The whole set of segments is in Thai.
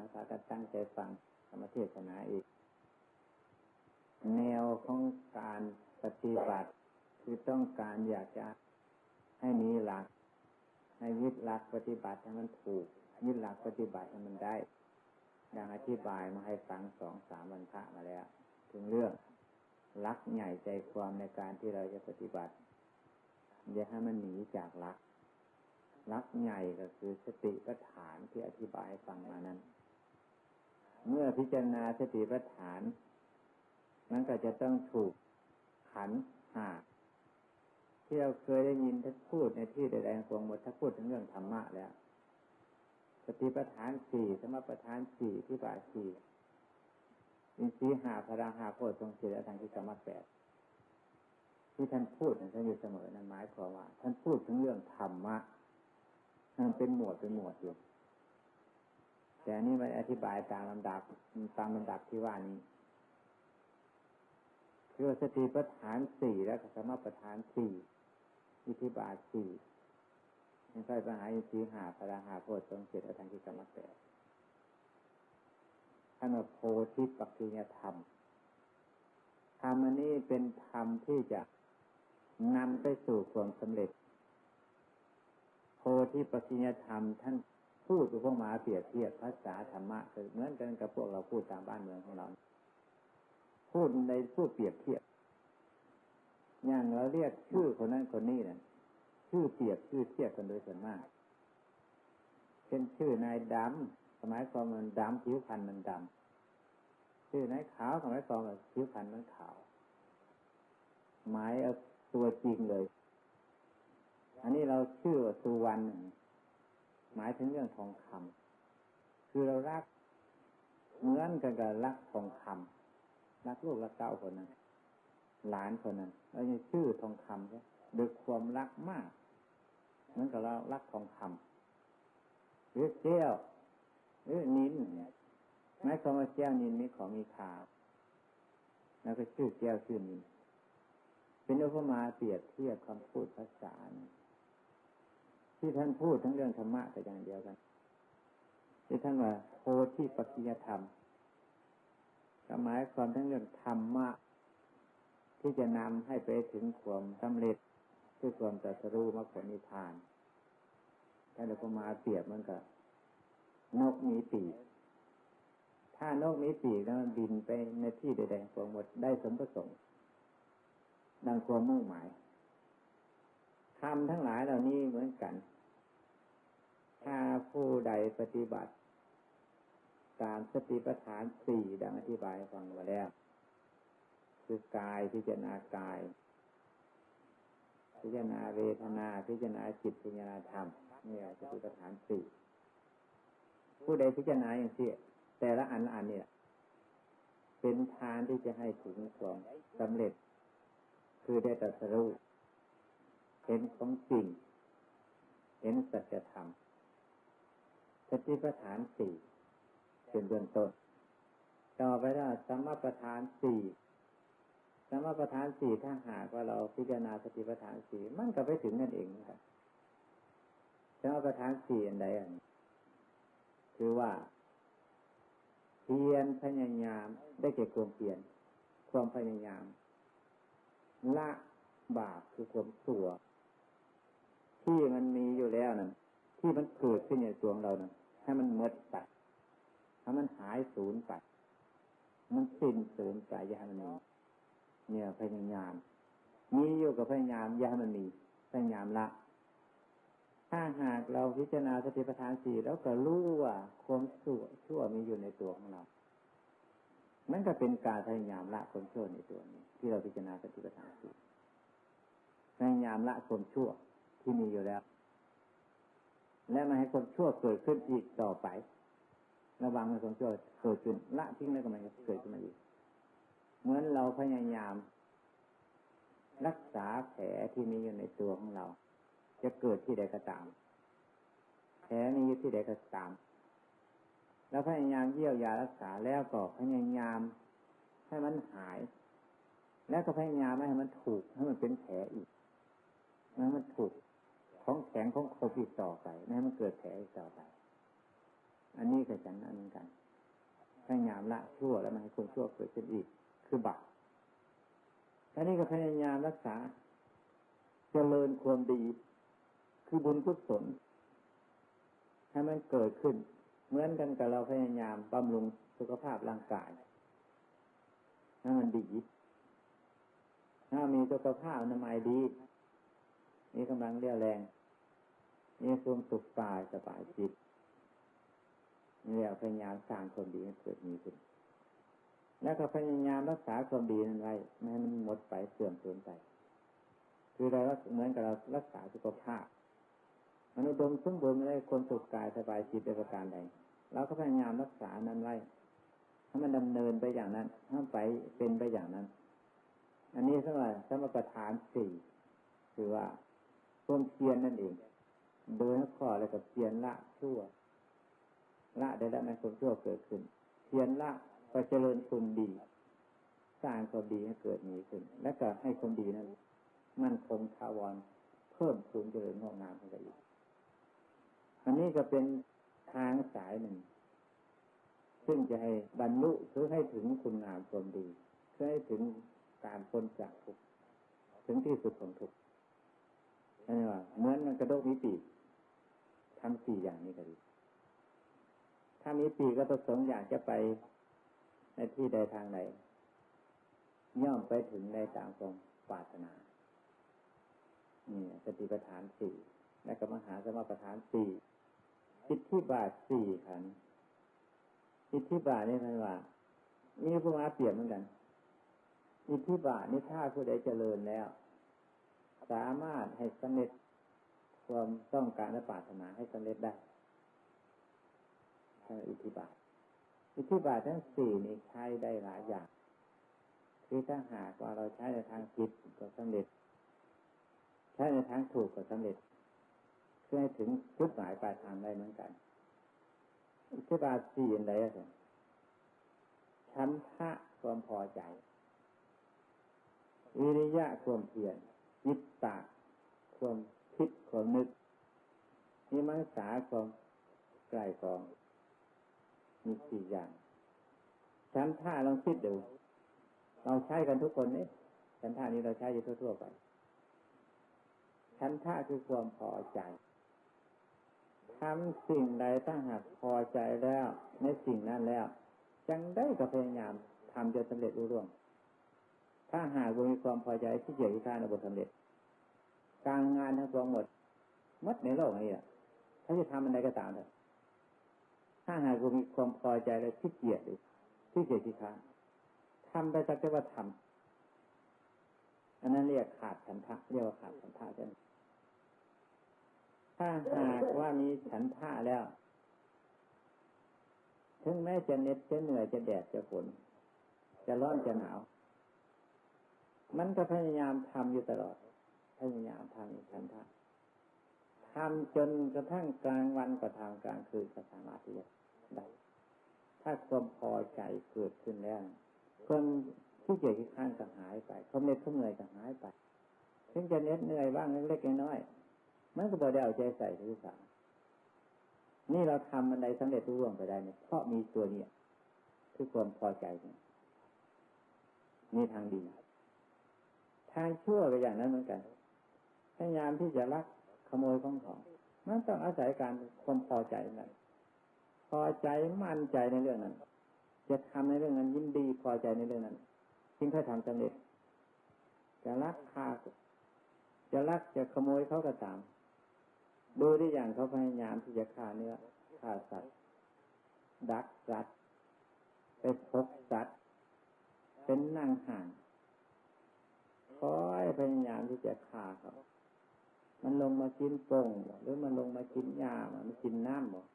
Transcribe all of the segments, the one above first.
นะพากันตั้งใจฟังธรรมเทศนาอีก แนวของการปฏิบัติ คือต้องการอยากจะให้มีหลัก ให้ยึดหลักปฏิบัติให้มันถูกยึดหลักปฏิบัติให้มันได้ ดังอธิบายมาให้ฟังสองสามวันพระมาแล้ว ถึงเรื่องลักใหญ่ใจความในการที่เราจะปฏิบัติอย่าให้มันหนีจากลักลักใหญ่ก็คือสติปัฏฐานที่อธิบายฟังมานั้น เมื่อพิจารณาสติปัฏฐานนั้นก็จะต้องถูกขันหาที่เราเคยได้ยินท่านพูดในที่ใดๆควงหมดถ้าพูดถึงเรื่องธรรมะแล้ว สติปัฏฐานสี่สมปัฏฐานสี่ที่บาสี่อินทรีหาพระหาโพธิทรงสียทางที่กรรมแปดที่ท่านพูดท่านอยู่เสมอนั้นหมายความว่า ท่านพูดถึงเรื่องธรรมะมันเป็นหมวดเป็นหมวดอยู่ แต่นี่มันอธิบายตามลำดับตามลำดับที่ว่านี้คือสติปัฏฐานสี่แล้วสมปัฏฐานสี่อิทธิบาทสี่ยังค่อยไปหาอินทรีหาพระหาโพธิทรงเสร็จทางที่กรรมแปดท่านว่าโพธิปักกิยธรรมธรรมอันนี้เป็นธรรมที่จะนำไปสู่ความสำเร็จ โพธิปัจจิยธรรมท่าน พูดกับพวกมาเปรียบเทียบภาษาธรรมะคือเหมือนกันกับพวกเราพูดตามบ้านเมืองของเรา พูดในพูดเปรียบเทียบ อย่างเราเรียกชื่อคนนั้นคนนี้นะ่ะชื่อเปรียบชื่อเทียบกันโดยส่วนมาก เช่นชื่อนายดำสมัยก่อนมันดำผิวพรรณมันดำชื่อนายขาวสมัยก่อนผิวพรรณมันขาวหมายเอาตัวจริงเลย อันนี้เราชื่อสุวรรณ หมายถึงเรื่องทองคำคือเรารักเหมือนกันกับรักทองคำรักลูกรักเต้าคนนั้น หลานคนนั้นเราจะชื่อทองคำใช่ด้วยความรักมากเหมือนกับเรารักทองคำหรือเจ้าหรือนินหมายความว่าเจ้านินนี้ของมีค่าแล้วก็ชื่อเจ้าชื่อนินเป็นอุปมาเปรียบเทียบคำพูดภาษานะ ที่ท่านพูดทั้งเรื่องธรรมะแต่อย่างเดียวกันที่ท่านว่าโพธิปัจจยธรรมหมายความทั้งเรื่องธรรมะที่จะนำให้ไปถึงความสำเร็จคือความตรัสรู้มรรคผลนิพพานท่านเราก็มาเปรียบมันกับนกมีปีก ถ้านกมีปีกแล้วบินไปในที่ใดๆควงหมดได้สมประสงค์ดังความมุ่งหมาย ทำทั้งหลายเหล่านี้เหมือนกัน ถ้าผู้ใดปฏิบัติการสติปัฏฐานสี่ดังอธิบายฟังมาแล้ว คือกายพิจารณากาย พิจารณาเวทนาพิจารณาจิตพิจารณาธรรมนี่สติปัฏฐานสี่ผู้ใดพิจารณาอย่างที่แต่ละอันอันเนี่ยเป็นทานที่จะให้ถึงความสำเร็จ คือได้ตรัสรู้ เห็นของจริง เห็นสัจธรรมสติปัฏฐานสี่เป็นเบื้องต้น ต่อไปแล้วสมปัฏฐานสี่สมปัฏฐานสี่ถ้าหากว่าเราพิจารณาสติปัฏฐานสี่มันก็ไปถึงนั่นเองครับสมปัฏฐานสี่อันใดอันคือว่าเพียรพยายามได้เก็บความเพียรความพยายามละบาปคือความสั่ว ที่มันมีอยู่แล้วนั่นที่มันเกิดขึ้นในตัวเรานั่นให้มันหมดไปให้มันหายสูญไปมันสิ้นสูญไปอย่าให้มันมีเนี่ยพยายามมีอยู่กับพยายามอย่าให้มันมีพยายามละ ถ้าหากเราพิจารณาสติปัฏฐานสี่แล้วก็รู้ว่าความชั่วชั่วมีอยู่ในตัวของเรามันก็เป็นการพยายามละความชั่วในตัวนี้ ที่เราพิจารณาสติปัฏฐานสี่พยายามละความชั่ว ที่มีอยู่แล้ว และไม่ให้ความชั่วเกิดขึ้นอีกต่อไป ระวังไม่ความชั่วเกิดขึ้นละทิ้งแล้วก็ไม่เกิดขึ้นมาอีก เหมือนเราพยายาม รักษาแผลที่มีอยู่ในตัวของเรา จะเกิดที่ใดก็ตาม แผลนี้อยู่ที่ใดก็ตาม แล้วพยายามเยียวยารักษาแล้วก็พยายามให้มันหาย แล้วก็พยายามไม่ให้มันถูกให้มันเป็นแผลอีกให้มันถูก ของแข็งของโควิดต่อไปไม่ให้มันเกิดแผลต่อไป อันนี้ก็ฉันนั้นเหมือนกันพยายามละชั่วแล้วไมันให้คนชั่วเกิดขึ้นอีก คือบาปท่านี้ก็พยายามรักษาเจริญความดี คือบุญกุศลให้มันเกิดขึ้น เหมือนกันกับเราพยายามบำรุงสุขภาพร่างกายให้มันดีถ้ามีสุขภาพอนามัยดี มีกำลังเรี่ยวแรง มีความสุขกายสบายจิตเนี่ยพยายามสร้างความดีให้เกิดมีขึ้น แล้วก็พยายามรักษาความดีนั้นไว้ไม่ให้มันหมดไปเสื่อมสูญไป คือเราเหมือนกับเรารักษาสุขภาพมนุษย์ดมสมบูรณ์ไม่ได้คนสุขกายสบายจิตในประการใดเราก็พยายามรักษานั้นไว้ให้มันดำเนินไปอย่างนั้นให้ไปเป็นไปอย่างนั้น อันนี้สมัยสมประทานสี่คือว่า ความเพียรนั่นเองโดยข้อแล้วก็เพียรละชั่ว ละได้แล้วมันความชั่วเกิดขึ้น เพียรละก็เจริญคุณดี สร้างความดีให้เกิดมีขึ้น และก็ให้คนดีนั้นมั่นคงทาวรเพิ่มพูนเจริญงอกงามขึ้นไปอีกอันนี้ก็เป็นทางสายหนึ่ง ซึ่งจะให้บรรลุหรือให้ถึงคุณงามความดีเพื่อให้ถึงการพ้นจากทุกข์ถึงที่สุดของทุกข์ นี่นว่าเหมือนกระโดดมีปีกทำสี่อย่างนี้ก็ดีถ้ามีปีกก็ประสงค์อยากจะไปในที่ใดทางไหนย่อมไปถึงในตามความปรารถนานี่สติปัฏฐานสี่และก็มหาสมาปัฏฐานสี่จิตที่บาทสี่ขันจิตที่บาทนี่ท่านว่ามีผู้มาเปรียบเหมือนกัน อิทธิบาทนี่ถ้าผู้ใดเจริญแล้ว สามารถให้สำเร็จความต้องการและปรารถนาให้สำเร็จได้อิทธิบาท อิทธิบาททั้งสี่นี้ใช้ได้หลายอย่าง คือถ้าหากว่าเราใช้ในทางจิตก็สำเร็จ ใช้ในทางถูกก็สำเร็จเพื่อให้ถึงจุดหมายปลายทางได้เหมือนกัน อิทธิบาทสี่อะไรอะชั้นทะความพอใจ วิริยะความเพียร จิตตะความคิดความนึกมีมังสาความใกล้กอง มีสี่อย่างชั้นท่าลองคิดดู เราใช้กันทุกคนนี่ชั้นท่านี้เราใช้อยู่ทั่วๆไปชั้นท่าคือความพอใจทำสิ่งใดถ้าหากพอใจแล้ว ในสิ่งนั้นแล้วจังได้กับพยายามทำจนสำเร็จรุ่ร่ง ถ้าหากมีความพอใจที่เกียรติการในบทสำเร็จ การงานทั้งปวงหมดมัดในโลกนี้อะถ้าจะทำอะไรก็ตามเลยถ้าหากมีความพอใจและที่เกียรติที่เกียรติการทำไปสักแต่ว่าทำอันนั้นเรียกขาดฉันทะเรียกว่าขาดฉันทะใช่ไหมถ้าหากว่ามีฉันทะแล้วถึงแม้จะเน็ดจะเหนื่อยจะแดดจะฝนจะร้อนจะหนาว มันก็พยายามทำอยู่ตลอด พยายามทำอีกทันท่าทำจนกระทั่งกลางวันก็ทำกลางคืนก็สามารถที่จะได้ ถ้าความพอใจเกิดขึ้นแล้วคนที่เกียจที่ข้านก็หายไปเขาเน็ดเขาเหนื่อยก็หายไปถึงจะเน็ดเหนื่อยบ้างเล็กๆน้อยๆมันก็บ่ได้เอาใจใส่ทุกสานี่เราทำอะไรสำเร็จรุ่งไปได้เนี่ยเพราะมีตัวเนี้ยคือความพอใจเนี่ยนี่ทางดี ทางชั่วก็อย่างนั้นเหมือนกันพยายามที่จะลักขโมยของของมันต้องอาศัยการความพอใจนั้นพอใจมั่นใจในเรื่องนั้น จะทำในเรื่องนั้นยินดีพอใจในเรื่องนั้นจึงค่อยทำสำเร็จจะลักฆ่าจะลักจะขโมยเขาก็ตาม ดูที่อย่างเขาพยายามที่จะฆ่าเนื้อฆ่าสัตว์ดักสัตว์ไปพบสัตว์เป็นนั่งห่าง คอยพยายามที่จะฆ่าเขามันลงมากินปงหรือมันลงมากินหญ้ามันกินน้ำหมด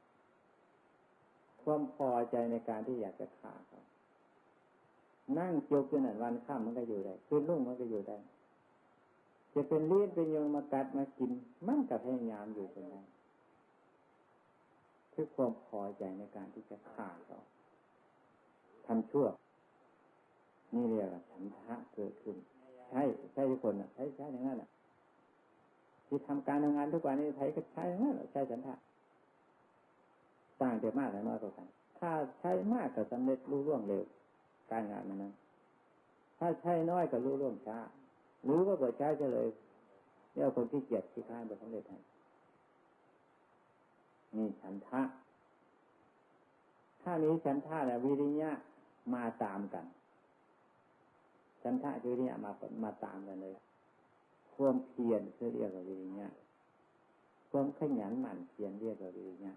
ความพอใจในการที่อยากจะฆ่าเขานั่งจกจนวันข้ามมันก็อยู่ได้คืนรุ่งมันก็อยู่ได้ จะเป็นเลี้ยนเป็นยงมากัดมากิน มันก็พยายามอยู่คนนั้นคือความพอใจในการที่จะฆ่าเขาทำชั่ว นี่เรียกว่าฉันทะเกิดขึ้น ใช่ใช่ทุกคนใช้ใช้อย่างนั้นอะที่ทำการทำงานทุกวันนี้ใช้ก็ใช้อย่างนั้นใช้ฉันทะต่างแต่มากและน้อยกว่ากัน ถ้าใช้มากก็สำเร็จรู้ร่วงเร็ว การงานมันนั้น ถ้าใช้น้อยก็รู้ร่วงช้าหรือว่าเกิดช้จะเลยเรียกคนที่เกียจที่ค้านไปสำเร็จให้มีฉันทะ ถ้ามีฉันทะและวิริยะมาตามกัน ฉันทะวิริยะมามาตามกันเลย ความเพียรคือเรียกว่าวิริยะความขยันหมั่นเพียรเรียกว่าวิริยะ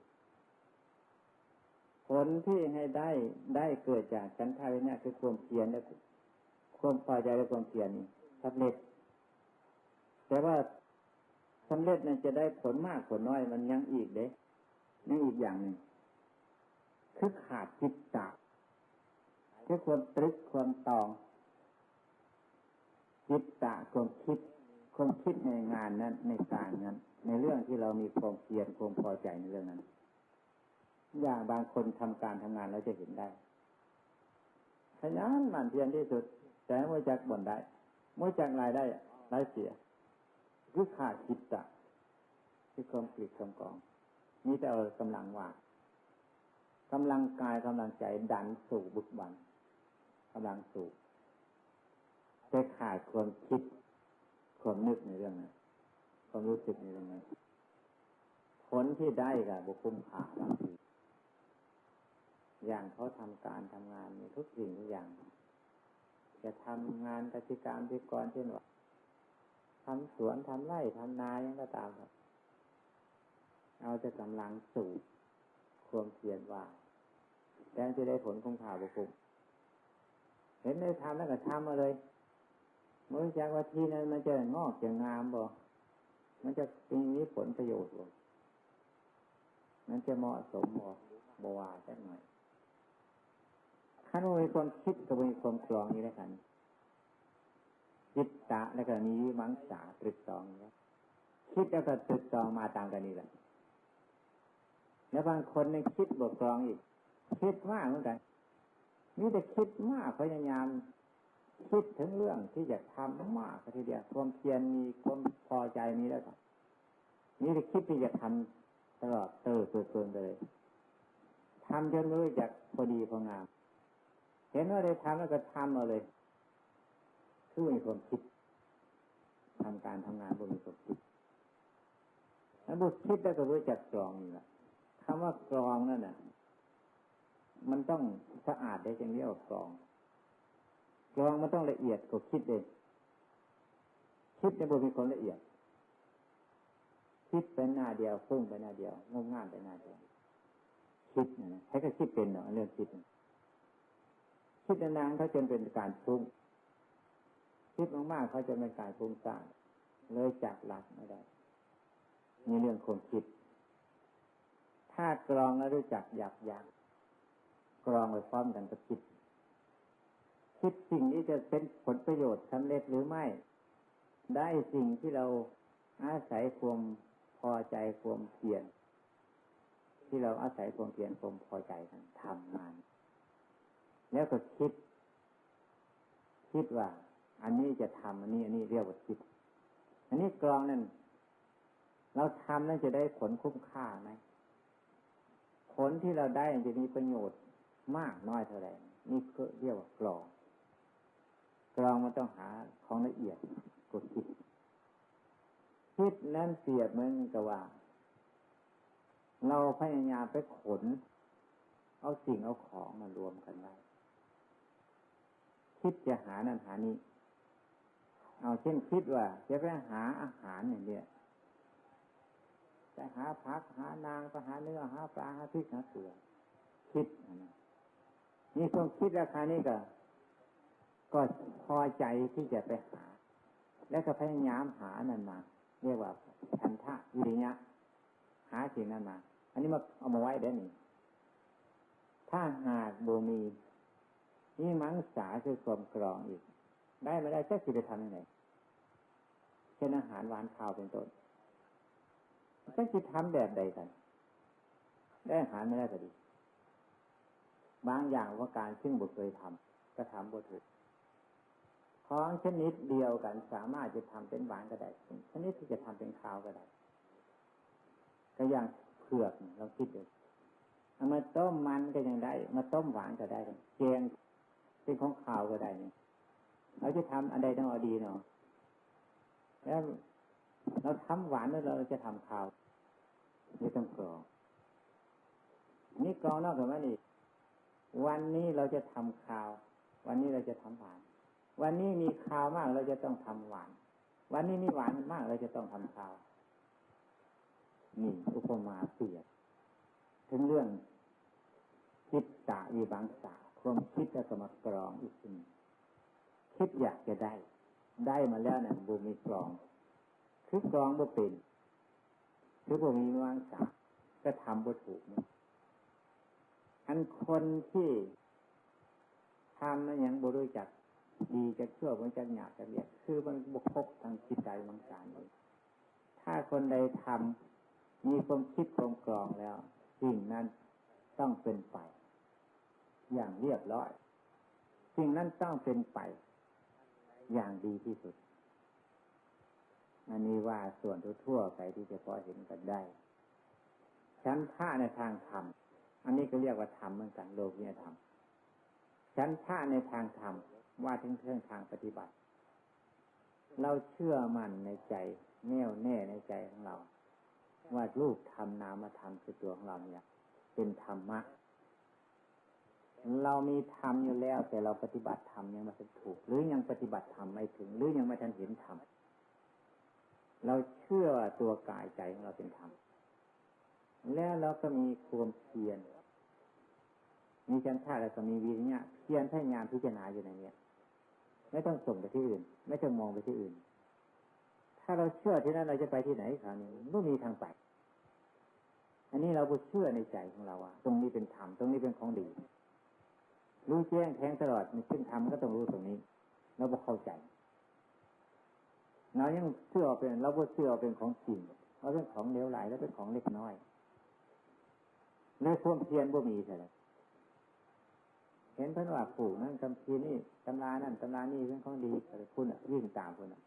ผลที่ให้ได้ได้เกิดจากฉันทะวิริยะคือความเพียรและความพอใจและความเพียรนี่สำเร็จ แต่ว่าสำเร็จนั้นจะได้ผลมากผลน้อยมันยังอีกเด้ยังอีกอย่างหนึ่งคือขาดจิตตะคือความตรึกความตอง จิตตะความคิดความคิดในงานนั้น ในการนั้น ในเรื่องที่เรามีความเพียรความพอใจในเรื่องนั้น อย่างบางคนทำการทำงานเราจะเห็นได้ขยันหมั่นเพียรที่สุด แต่เมื่อจากบ่นได้เมื่อจากรายได้รายเสียคือขาดจิตตะคือความกลีดความกองนี่แต่เอากำลังว่ากำลังกายกำลังใจดันสู่บุกบันกำลังสู่ จะขาดความคิด ความนึกในเรื่องนั้นความรู้สึกในเรื่องนั้นผลที่ได้กับบุคุ้มค่าบางทีอย่างเขาทำการทำงานในทุกสิ่งทุกอย่าง จะทำงานกิจการที่กรเช่นว่าทำสวนทำไร่ทำนายังก็ตามครับ เอาจะกำลังสู่ความเพียรว่าแต่จะได้ผลคงข่าวบุคุมเห็นได้ทำแล้วก็ทำมาเลย เมื่อจากว่าที่นั้นมันจะงอกจะงามบ่ มันจะมีผลประโยชน์บ่ มันจะเหมาะสมบ่บวาจักหน่อยขั้นมีความคิดกับมีความกรองนี้แล้วกันจิตตะแล้วก็มีมังสาตรึกตองนี้คิดแล้วก็ตรึกตองมาตามกันนี่แหละ แล้วบางคนในคิดบวกกรองอีก คิดมากเหมือนกันนี่แต่คิดมากพยายาม คิดถึงเรื่องที่จะทำมากทีเดียวความเพียรมีความพอใจมีแล้วก็นี่แต่คิดที่จะทำตลอดเติร์เกินไปเลยทำจนรู้จักพอดีพองาม เห็นว่าได้ทำแล้วก็ทำเอาเลยคือมีความคิดทำการทำงานบนมีความคิดแล้วบุคิดแล้วก็รู้จักกรองนี่แหละคำว่ากรองนั่นน่ะ มันต้องสะอาดได้จึงเรียกว่ากรอง รองมันต้องละเอียดกว่าคิดเองคิดในบทมีความละเอียด คิดไปหน้าเดียวฟุ้งไปหน้าเดียวงงง่านไปหน้าเดียวคิดนะใช้ก็คิดเป็นเนาะเรื่องคิดคิดนานๆเขาจนเป็นการฟุ้งคิดมากๆเขาจะเป็นการฟุ้งซ่านเลยจับหลักไม่ได้มีเรื่องคนคิด ถ้ากรองแล้วรู้จักหยับยั้งกรองไปพร้อมกันกับคิด คิดสิ่งนี้จะเป็นผลประโยชน์สำเร็จหรือไม่ ได้สิ่งที่เราอาศัยความพอใจความเพียรที่เราอาศัยความเพียรความพอใจกันทำงานแล้วก็คิด คิดว่า อันนี้จะทำอันนี้ อันนี้เรียกว่าคิด อันนี้กรองนั่นเราทำนั้นจะได้ผลคุ้มค่าไหมผลที่เราได้จะมีประโยชน์มากน้อยเท่าไหร่นี่ก็เรียกว่ากรอง มันต้องหาของละเอียดกดคิดคิดนั้นเสียบเหมือนกับว่า เราพยายามไปขน เอาสิ่งเอาของมารวมกันได้คิดจะหานั่นหานี้ เอาเช่นคิดว่า จะไปหาอาหารอย่างเนี้ยไปหาพักหานางไปหาเนื้อหาปลาหาพริกหาเสือคิดนะนี่ความคิดราคานี้ก็ ก็พอใจที่จะไปหา แล้วก็พยายามหานั่นมาเรียกว่าฉันทะวิริยะ หาสิ่งนั้นมา อันนี้มาเอามาไว้ได้หนึ่ถ้าหากโบมีนี่มังสาคือความกรองอีก ได้ไม่ได้จะสิไปทำยังไงเช่นอาหารหวานข้าวเป็นต้นจะคิดทำแบบใดกัน ได้อาหารไม่ได้ก็ดี บางอย่างว่าการซึ่งบุเคยทำก็ทำบุถูก ของชนิดเดียวกัน สามารถจะทำเป็นหวานก็ได้ชนิดที่จะทำเป็นข้าวก็ได้ก็อย่างเผือกเราคิดดูเอามาต้มมันก็ยังได้ มาต้มหวานก็ได้แกงเป็นของข้าวก็ได้เนี่ยเราจะทำอะไรต้องเอาดีเนาะแล้วเราทำหวานแล้วเราจะทำข้าวไม่ต้องกรองนี่กรองนอกจากว่านี่ วันนี้เราจะทำข้าว วันนี้เราจะทำหวาน วันนี้มีข้าวมากเราจะต้องทำหวาน วันนี้มีหวานมากเราจะต้องทำข้าวนี่อุปมาเปรียบถึงเรื่องคิดตาวิบังสาความคิดจะสมัครกรองอีกทีคิดอยากจะได้ ได้มาแล้วนะ่ะบุมีกรองคือกรองบ่เป็นคือบุมีวิบังสาก็ทำบ่ถูกนะอันคนที่ทำนั้นยังบ่รู้จัก ดีจะเชื่อมันจะหยาบจะเรียกคือมันบุคบทางจิตใจบางการเลยถ้าคนใดทำมีความคิดความกรองแล้วสิ่งนั้นต้องเป็นไป อย่างเรียบร้อย สิ่งนั้นต้องเป็นไป อย่างดีที่สุด อันนี้ว่าส่วนทั่วไปที่จะพอเห็นกันได้ชั้นท่าในทางธรรม อันนี้ก็เรียกว่าธรรมเหมือนกันโลกียธรรมชั้นท่าในทางธรรม ว่าถึงเรื่องทางปฏิบัติ เราเชื่อมั่นในใจ แน่วแน่ในใจของเรา ว่ารูปธรรมนามธรรมคือตัวของเราเนี่ยเป็นธรรมะ เรามีธรรมอยู่แล้ว แต่เราปฏิบัติธรรมยังไม่ถูก หรือยังปฏิบัติธรรมไม่ถึง หรือยังไม่ทันเห็นธรรมเราเชื่อตัวกายใจของเราเป็นธรรมแล้วเราก็มีความเพียรมีชันทาแล้วก็มีวิริยะเพียรพยายามพิจารณาอยู่ในนี้ ไม่ต้องส่งไปที่อื่น ไม่ต้องมองไปที่อื่น ถ้าเราเชื่อที่นั้นเราจะไปที่ไหนคราวนี้ไม่มีทางไป อันนี้เราเชื่อในใจของเราว่าตรงนี้เป็นธรรมตรงนี้เป็นของดีรู้แจ้งแทงตลอดมีขึ้นธรรมก็ต้องรู้ตรงนี้เราบกเข้าใจเรายังเชื่อเป็นเราก็เชื่อเป็นของจริงเราเป็นของเลวไหลแล้วเป็นของเล็กน้อยในความเพียรบ่มีใช่ไหม เห็นเพื่นว่าปู่นั่นคำพีนี่ตำรานั่นตำรานี่เป็นของดีอะไรคุณอะยิ่งตามคุณอะ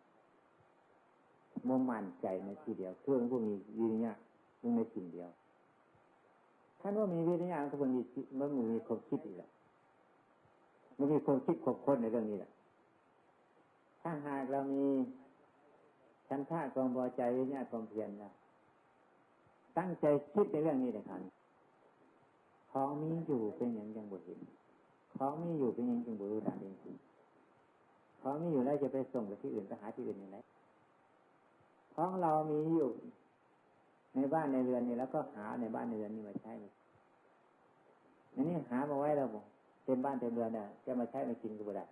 มุ่งมั่นใจในทีเดียวเพื่อนพวกมีวิริยะมุ่งในสิ่งเดียวท่านว่ามีวิริยะทุกคนมีมันมีความคิดอีกแหละมันมีความคิดครบคนในเรื่องนี้แหละถ้าหากเรามีชันท่าความพอใจวิริยะความเพียรนะตั้งใจคิดในเรื่องนี้เลยครับของมีอยู่เป็นอย่างยังบ่เห็น ของมีอยู่เป็นย่างยังบ่รู้ตามจริงของมีอยู่แล้วจะไปส่งไปที่อื่นไปหาที่อื่นยังไงของเรามีอยู่ ในบ้านในเรือนนี่แล้วก็หาในบ้านในเรือนนี่มาใช้อันนี้หามาไว้แล้วบอกเต็มบ้านเต็มเรือนเนี่ยจะมาใช้มากินก็ไม่ได้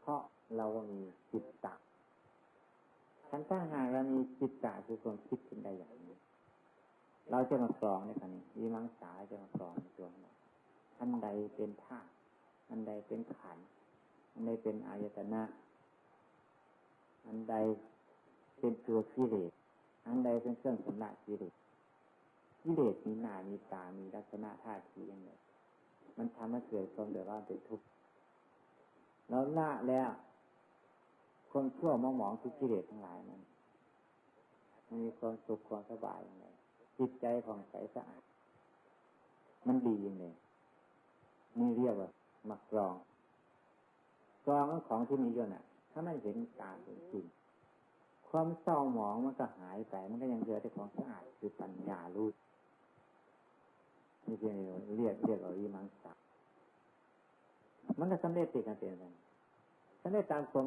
เพราะเรามีจิตตะฉันถ้าหากเรามีจิตตะคือความคิดขึ้นได้อย่างนี้ เราจะมากรองในครั้นี้วิมังสาจะมากรองในตัวเรา อันใดเป็นธาตุอันใดเป็นขันอันใดเป็นอายตนะ อันใดเป็นตัวกิเลสอันใดเป็นเครื่องสำลักกิเลสกิเลสมีหน้ามีตา มีลักษณะท่าทีอย่างไรมันทำให้เกิดความเดือดร้อนเป็นทุกข์แล้วละแล้วคนชั่วมองมองทุกกิเลสทั้งหลายนั้นมันมีความสุขความสบายอย่างไรจิตใจของใสสะอาด มันดีอย่างไร นี่เรียกว่ามักกรองกรองของที่มีอยู่น่ะ ถ้าไม่เห็นกาเป็นจริงความเศร้าหมองมันก็หายไปมันก็ยังเหลือแต่ของสะอาดคือปัญญารู้นี่เรียกเรียกเรียกเราอีมังสามันก็สำเร็จติดกันเองสำเร็จตามความ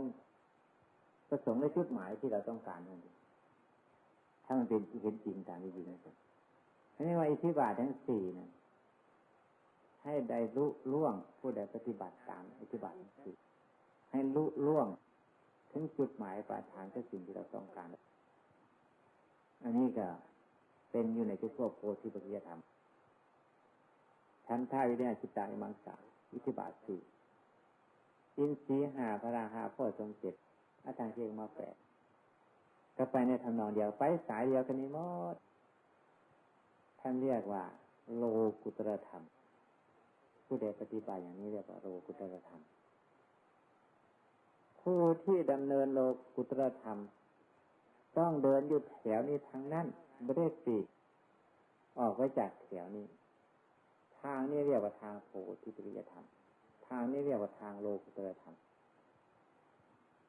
ประสงค์และจุดหมายที่เราต้องการนั่นเองถ้ามันเป็นที่เห็นจริงตามที่จริงนะครัอันนี้ว่าอิทธิบาททั้งสี่นะ ให้ได้รู้ล่วง ผู้ใดปฏิบัติตามอิทธิบาททั้งสี่ให้รู้ล่วง ถึงจุดหมายปลายทางก็สิ่งที่เราต้องการ อันนี้ก็เป็นอยู่ในที่พวกโพธิปัจจธรรมชั้นท่าวิทยาจิตตาอิมังสาวิธิบาทสี่อินทรีหาพระราหาพ่อทรงเจ็ดอาจารย์เชียงมาแปดก็ไปในทำนองเดียวไปสายเดียวกันนี้หมดท่านเรียกว่า โลกุตรธรรม ผู้ใดปฏิบัติอย่างนี้เรียกว่าโลกุตรธรรม ผู้ที่ดำเนินโลกุตรธรรม ต้องเดินอยู่แถวนี้ทั้งนั้นไม่ได้ปีกออกไปจากแถวนี้ ทางนี้เรียกว่าทางโพธิปริยธรรม ทางนี้เรียกว่าทางโลกุตรธรรม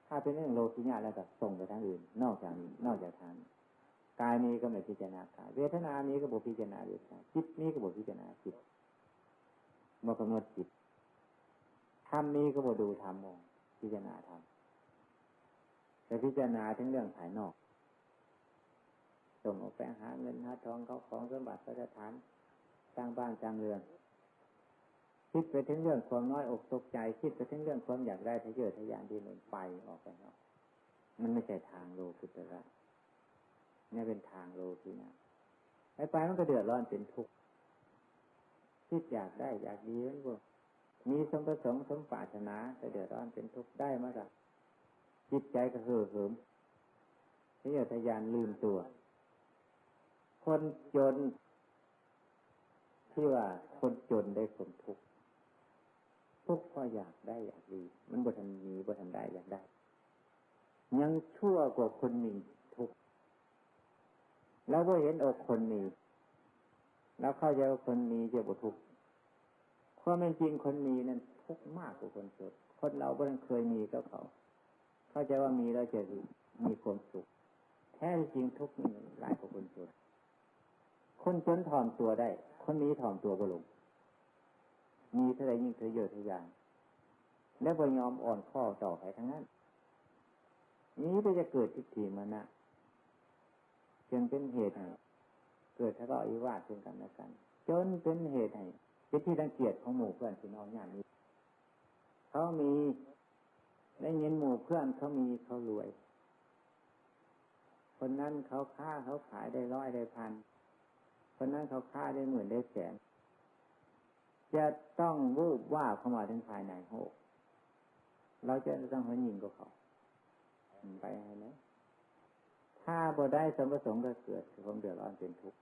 ถ้าเป็นเรื่องโลกิยะแล้วก็ส่งไปทางอื่น นอกจากนี้นอกจากทางนี้กายนี้ก็ไม่พิจารณากายเวทนานี้ก็บอกพิจารณาเวทนาจิตนี้ก็บอกพิจารณาจิต มากำหนดจิตธรรมนี้ก็บอกดูธรรมมองพิจารณาธรรมแต่พิจารณาทั้งเรื่องภายนอก ส่งออกไปหาเงินหาทองเขาของสมบัติสถานสร้างบ้านสร้างเรือนคิดไปถึงเรื่องความน้อยอกตกใจ คิดไปถึงเรื่องความอยากได้ทะเยอทะยานที่หน่งไปออกไปนอกมันไม่ใช่ทางโลกุตระนี่เป็นทางโลกีนะไปไปมันก็เดือดร้อนเป็นทุกข์ คิดอยากได้อยากดีมันก็มีสมประสงค์สมปรารถนาแต่เดือดร้อนเป็นทุกข์ได้มากับจิตใจก็เห่อเหิมทะเยอทะยานลืมตัว คนจน ที่ว่าคนจนได้คนทุกข์ทุกข์เพราะอยากได้อยากดี มันบ่ทันมีบ่ทันได้อยากได้ ยังชั่วกว่าคนมีทุกข์แล้วก็เห็นอกคนมี แล้วเข้าใจว่าคนมีจะบ่ทุกข์ความเป็นจริงคนมีนั้นทุกข์มากกว่าคนจนคนเราบ่ทันเคยมีก็เขา เข้าใจว่ามีแล้วจะมีความสุข แท้จริงทุกข์นี่หลายกว่าคนจนคนจนถ่อมตัวได้ คนนี้ถ่อมตัวก็ลง มีเท่าไรยิ่งเทะเยอะทะยานและบ่ยอมอ่อนข้อต่อไปทั้งนั้น นี้ก็จะเกิดทิฏฐิมานะจนเป็นเหตุ เกิดทะเลาะวิวาทซึ่งกันและกัน จนเป็นเหตุให้เป็นที่รังเกียจของหมู่เพื่อนพี่น้องอย่างนี้เขามีได้เงินหมู่เพื่อนเขามีเขารวย คนนั้นเขาค้าเขาขายได้ร้อยได้พัน คนนั้นเขาค้าได้หมื่นได้แสน จะต้องวูบว่าเข้ามาถึงภายในโหกเราจะต้องหันยิงกับเขาไปให้ไหมถ้าบ่ได้สมประสงค์ก็เกิดความเดือดร้อนเป็นทุกข์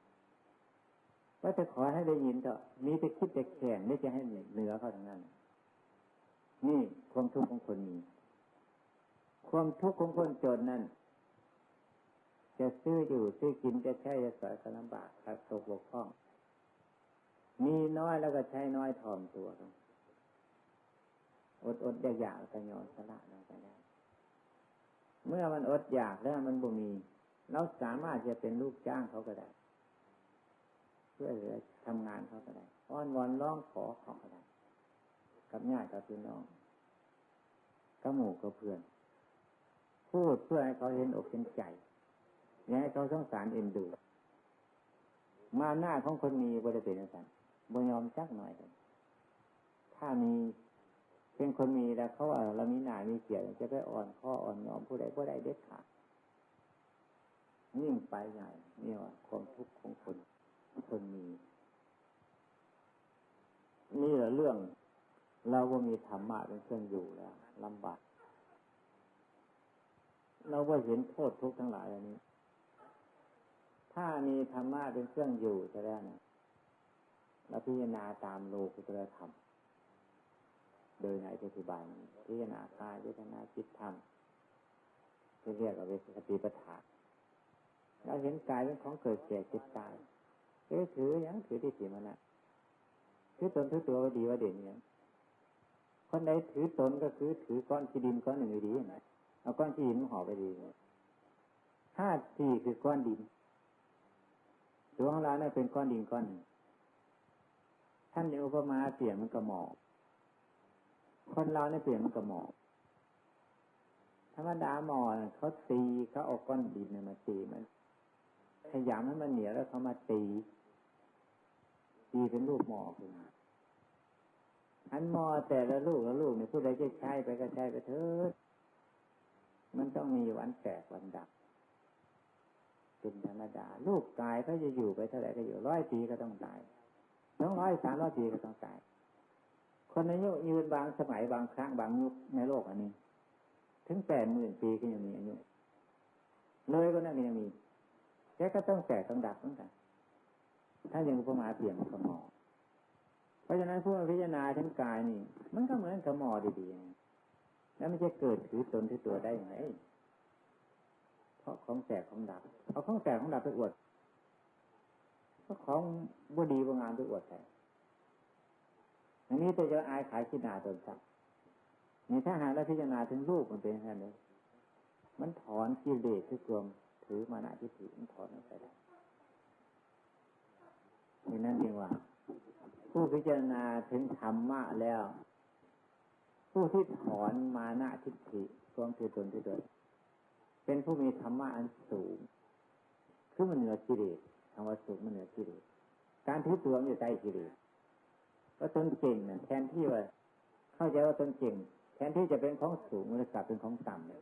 ว่าจะขอให้ได้ยินก็มีแต่คิดแต่แข่งไม่จะให้เหนือเขาทั้งนั้น นี่ความทุกข์ของคนมีความทุกข์ของคนจนนั่นจะซื้ออยู่ซื้อกินจะใช้จะสอยก็ลำบากขาดตกบกพร่อง มีน้อยแล้วก็ใช้น้อยถ่อมตัวกันอดอดอยากอยากก็ยอนสละเราไปได้ เมื่อมันอดอยากแล้วมันบ่มี เราสามารถจะเป็นลูกจ้างเขาก็ได้ เพื่อเหลือทำงานเขาก็ได้อ้อนวอนร้องขอเขาก็ได้กับญาติกับพี่น้องกับหมู่กับเพื่อน พูดเพื่อให้เขาเห็นอกเห็นใจอยากให้เขาสงสารเอ็นดู มาหน้าของคนมีบริเป็นสันบยอมจักหน่อยกันถ้ามีเป็นคนมีแล้วเขาว่าเรามีหนามีเกียรติจะไปอ่อนข้ออ่อนยอมผู้ใดผู้ใดเด็ดขาดนิ่งไปใหญ่นี่ว่าความทุกข์ของคน คนมี นี่แหละเรื่องเราก็มีธรรมะเป็นเครื่องอยู่แล้วลำบากเราก็เห็นโทษทุกข์ทั้งหลายอันนี้ ถ้ามีธรรมะเป็นเครื่องอยู่จะได้นะเราพิจารณาตามโลกุตรธรรม โดยในปัจจุบันพิจารณากายพิจารณาจิตธรรมที่เรียกว่าเวสติปัฏฐานเราเห็นกายเป็นของเกิดแก่เจ็บตาย เอ้ถือยังถือที่สีมันนะถือตนถือตัวว่าดีว่าเด่นอย่างคนใดถือตนก็คือถือก้อนที่ดินก้อนหนึ่งดีนะเอาก้อนที่ดินห่อไปดีธาตุสี่คือก้อนดินตัวของเราเนี่ยเป็นก้อนดินก้อนหนึ่งท่านอุปมาเปลี่ยนมันกระหมอกคนเราเนี่ยเปลี่ยนมันกระหมอกธรรมดาหมอเขาตีเขาเอาก้อนดินมาตีมันขยำให้มันเหนียวแล้วเขามาตี ตีเป็นรูปหมอขึ้นอันหมอแต่ละลูกละลูกเนี่ยผู้ใดจะใช้ไปก็ใช้ไปเถิดมันต้องมีวันแตกวันดับเป็นธรรมดาลูกตายเขาจะอยู่ไปเท่าไหร่ก็อยู่ร้อยปีก็ต้องตายสองร้อยสามร้อยปีก็ต้องตาย คนอายุยืนบางสมัยบางครั้งบางยุคในโลกอันนี้ ถึงแปดหมื่นปีก็ยังมีอายุเลยก็นั่นก็ยังมีแกก็ต้องแตกต้องดับเหมือนกัน ถ้ายังอุปมาเปลี่ยนกับหมอเพราะฉะนั้นผู้พิจารณาทั้งกายนี่ มันก็เหมือนกับหมอดีๆแล้วมันจะเกิดถือตนถือตัวได้ยังไงเพราะของแตกของดับ เอาของแตกของดับไปอวดก็ของบดีบางงานไปอวดแต่อันนี้ตัวจะอายขายขี้หนาตนสักนี่ถ้าหากเราพิจารณาถึงรูปมันเป็นแค่นี้มันถอนกิเลสที่กลมถือมานาทิฏฐิมันถอนออกไปได้ นี่นั่นเองว่า ผู้พิจารณาถึงธรรมะแล้ว ผู้ที่ถอนมานะทิฏฐิความถือตนที่เดิเป็นผู้มีธรรมะอันสูง คือมันเหนือกิเลสคำว่าสูงมันเหนือกิเลสการถือตัวมันอยู่ใต้กิเลสว่าตนเก่งเนี่ยแทนที่ว่า เข้าใจว่าตนเก่ง แทนที่จะเป็นของสูงมันกลับเป็นของต่ำเลย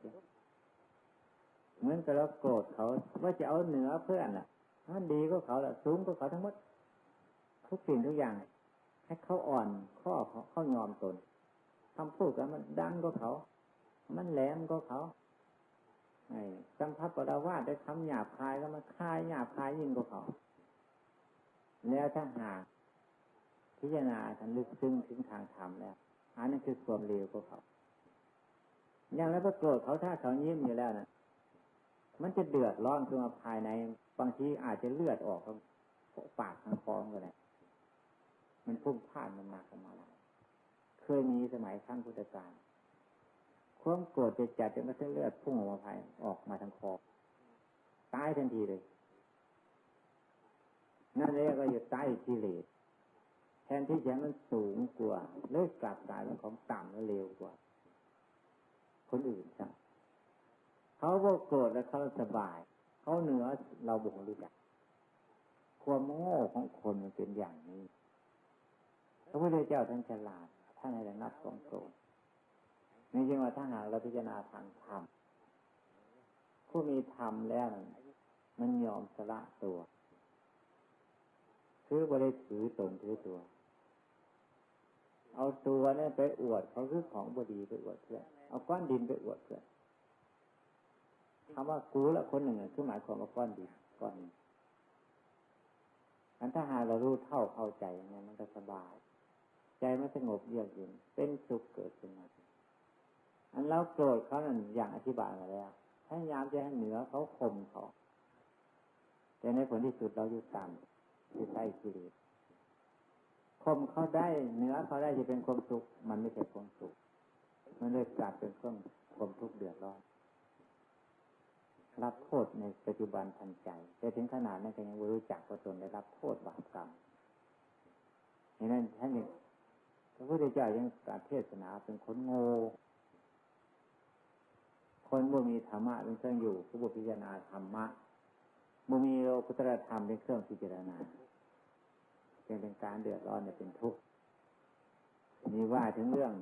เหมือนกับเราโกรธเขาว่าจะเอาเหนือเพื่อนล่ะมันดีก็เขาละสูงก็เขาทั้งหมด ทุกสิ่งทุกอย่าง ให้เขาอ่อนข้อเขาเขายอมตนคำพูดกันมันดังก็เขา มันแหลมก็เขาไอ้สัมภปราวาได้คำหยาบคายแล้วมันคายหยาบคายยิ่งกว่าเขา แล้วถ้าหากพิจารณาทันลึกซึ้งถึงทางธรรมแล้ว อันนั้นคือความเลวของเขา อย่างแล้วก็โกรธเขาถ้าเขายิ้มอยู่แล้วนะมันจะเดือดร้อนขึ้นมาภายใน บางทีอาจจะเลือดออกทางปากทางคอก็ได้ มันพุ่งพ่านมันมาเข้ามาแล้วเคยมีสมัยขั้นพุทธกาลความโกรธจะจัดจนกระทั่งเลือดพุ่งออกมาภายออกมาทางคอตายทันทีเลย นั่นเรียกว่าอยู่ใต้กิเลสแทนที่จะมันสูงกว่าเลิกกลับกลายเป็นของต่ำและเร็วกว่า คนอื่นจังเขาก็โกรธแล้วเขาสบาย เขาเหนือเราบุกรู้จักความโง่ของคนมันเป็นอย่างนี้ ระพุทธเจ้าท่านฉลาด ท่านให้ระงับความโกรธนี่จึงว่าถ้าหากเราพิจารณาทางธรรมผู้มีธรรมแล้ว มันยอมสละตัวคือบริถือตนถือตัว เอาตัวนี่ไปอวดเขาคือของบดีไปอวดเพื่อนเอาก้อนดินไปอวดเพื่อนคำว่ากูละคนหนึ่งคือหมายความว่าก้อนดินก้อนนึงอันถ้าหาเรารู้เท่าเข้าใจอย่างนี้มันก็สบาย ใจมันสงบเยือกเย็นเป็นสุขเกิดขึ้นมาอันเราโกรธเขานั่นอย่างอธิบายมาแล้วพยายามจะให้เหนือเขาข่มเขาแต่ในผลที่สุดเราอยู่ต่ำอยู่ใต้กิเลสข่มเขาได้เหนือเขาได้จะเป็นความสุข มันไม่ใช่ความสุข มันเลยกลายเป็นเครื่องความทุกข์เดือดร้อนรับโทษในปัจจุบันทันใจ แต่ถึงขนาดนั้นก็ยังไม่รู้จักว่าตนได้รับโทษบาปกรรมนี่นั่นท่านนี่ พระพุทธเจ้ายังการเทศนาเป็นคนโง่คนบ่มีธรรมะเป็นเครื่องอยู่ผู้บพิจารณาธรรมะบ่มีโลกุตรธรรมเป็นเครื่องพิจารณาจึงเป็นการเดือดร้อนเป็นทุกข์มีว่าถึงเรื่อง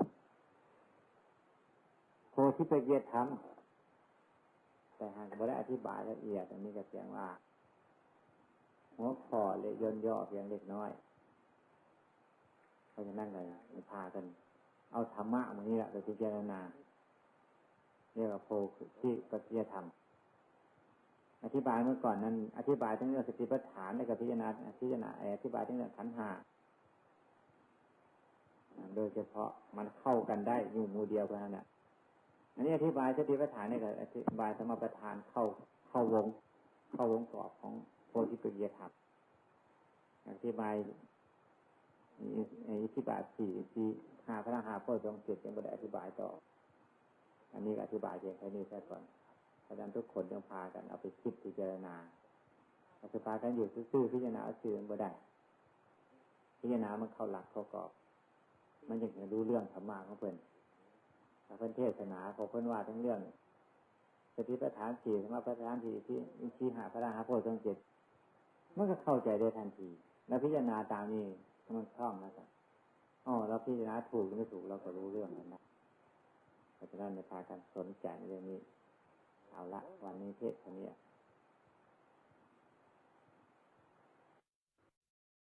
โพธิปัจเจธรรมแต่หากไม่ได้อธิบายละเอียดอันนี้ก็เพียงว่าหัวคอเลยย่นย่อเพียงเล็กน้อย เพราะฉะนั้นเลยพากัน เอาธรรมะมันนี้แหละไปพิจารณาเรียกว่าโพธิปัจจยธรรม อธิบายเมื่อก่อนนั้น อธิบายทั้งเรื่องสติปัฏฐานในกับพิจารณาพิจารณาอธิบายทั้งเรื่องขันหาโดยเฉพาะมันเข้ากันได้อยู่มูเดียวกันนั่นแหละอันนี้อธิบายสติปัฏฐานในกับอธิบายสมปัฏฐานเข้าเข้าวง เข้าวงกรอบของโพธิปัจจยธรรมอธิบาย อธิบายสี่สี่หาพระหาโพธิองเจ็ดยังไม่ได้อธิบายต่อ อันนี้อธิบายเพียงแค่นี้แค่ก่อนเพราะฉะนั้นทุกคนต้องพากันเอาไปคิดพิจารณาเอาไปพากันอยู่ซื่อพิจารณาซื่อบ่ได้ พิจารณามันเข้าหลักเข้ากรอบ มันยังจะรู้เรื่องธรรมะของเพื่อนถ้าเพื่อนเทศนาเขาเพื่อนว่าทั้งเรื่องสติปัฏฐานสี่สมาปัฏฐานสี่ที่อินทรีหาพระราหาโพธิ์งเจ็ดมันก็เข้าใจได้ทันที แล้วพิจารณาตามนี้ มันคล่องนะจ๊ะอ๋อเราพิจารณาถูกหรือไม่ถูกเราก็รู้เรื่องนั้นนะเพราะฉะนั้นในพากันสนใจเรื่องนี้ เอาละ วันนี้เทศนี้